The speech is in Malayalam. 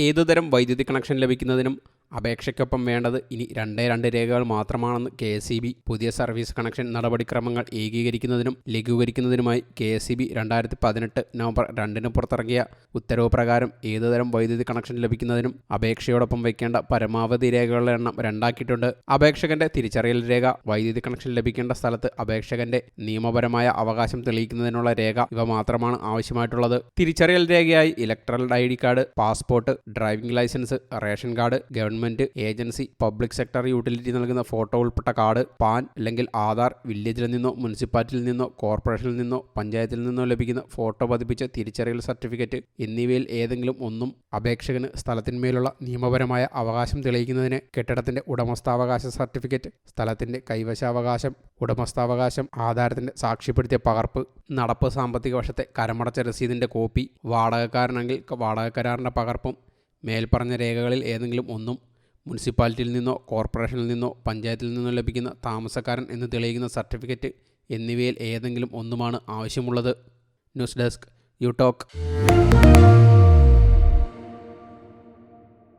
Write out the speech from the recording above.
ഏതുതരം വൈദ്യുതി കണക്ഷൻ ലഭിക്കുന്നതിനും അപേക്ഷയ്ക്കൊപ്പം വേണ്ടത് ഇനി രണ്ടേ രണ്ട് രേഖകൾ മാത്രമാണെന്ന് കെ എസ് പുതിയ സർവീസ് കണക്ഷൻ നടപടിക്രമങ്ങൾ ഏകീകരിക്കുന്നതിനും ലഘൂകരിക്കുന്നതിനുമായി കെ എസ് രണ്ടായിരത്തി പതിനെട്ട് നവംബർ രണ്ടിന് പുറത്തിറങ്ങിയ ഉത്തരവ് പ്രകാരം ഏതുതരം വൈദ്യുതി കണക്ഷൻ ലഭിക്കുന്നതിനും അപേക്ഷയോടൊപ്പം വയ്ക്കേണ്ട പരമാവധി രേഖകളുടെ എണ്ണം രണ്ടാക്കിയിട്ടുണ്ട്. അപേക്ഷകന്റെ തിരിച്ചറിയൽ രേഖ വൈദ്യുതി കണക്ഷൻ ലഭിക്കേണ്ട സ്ഥലത്ത് അപേക്ഷകന്റെ നിയമപരമായ അവകാശം തെളിയിക്കുന്നതിനുള്ള രേഖ ഇവ മാത്രമാണ് ആവശ്യമായിട്ടുള്ളത്. തിരിച്ചറിയൽ രേഖയായി electoral I D card passport driving licence ration card government agency public sector utility നൽകുന്ന ഫോട്ടോ ഉൾപ്പെട്ട കാർഡ് പാൻ അല്ലെങ്കിൽ ആധാർ വില്ലേജിൽ നിന്നോ മുനിസിപ്പാലിറ്റിയിൽ നിന്നോ കോർപ്പറേഷനിൽ നിന്നോ പഞ്ചായത്തിൽ നിന്നോ ലഭിക്കുന്ന ഫോട്ടോ പതിപ്പിച്ച തിരിച്ചറിയൽ സർട്ടിഫിക്കറ്റ് എന്നിവയിൽ ഏതെങ്കിലും ഒന്നും അപേക്ഷകന് സ്ഥലത്തിന്മേലുള്ള നിയമപരമായ അവകാശം തെളിയിക്കുന്നതിന് കെട്ടിടത്തിന്റെ ഉടമസ്ഥാവകാശ സർട്ടിഫിക്കറ്റ് സ്ഥലത്തിന്റെ കൈവശാവകാശം ഉടമസ്ഥാവകാശം ആധാരത്തിന്റെ സാക്ഷ്യപ്പെടുത്തിയ പകർപ്പ് നടപ്പ് സാമ്പത്തിക വർഷത്തെ കരമടച്ച രസീതിന്റെ കോപ്പി വാടകക്കാരനെങ്കിൽ വാടക കരാറിന്റെ പകർപ്പും മേൽപ്പറഞ്ഞ രേഖകളിൽ ഏതെങ്കിലും ഒന്നും മുനിസിപ്പാലിറ്റിയിൽ നിന്നോ കോർപ്പറേഷനിൽ നിന്നോ പഞ്ചായത്തിൽ നിന്നോ ലഭിക്കുന്ന താമസക്കാരൻ എന്ന് തെളിയിക്കുന്ന സർട്ടിഫിക്കറ്റ് എന്നിവയിൽ ഏതെങ്കിലും ഒന്നുമാണ് ആവശ്യമുള്ളത്. News desk you talk.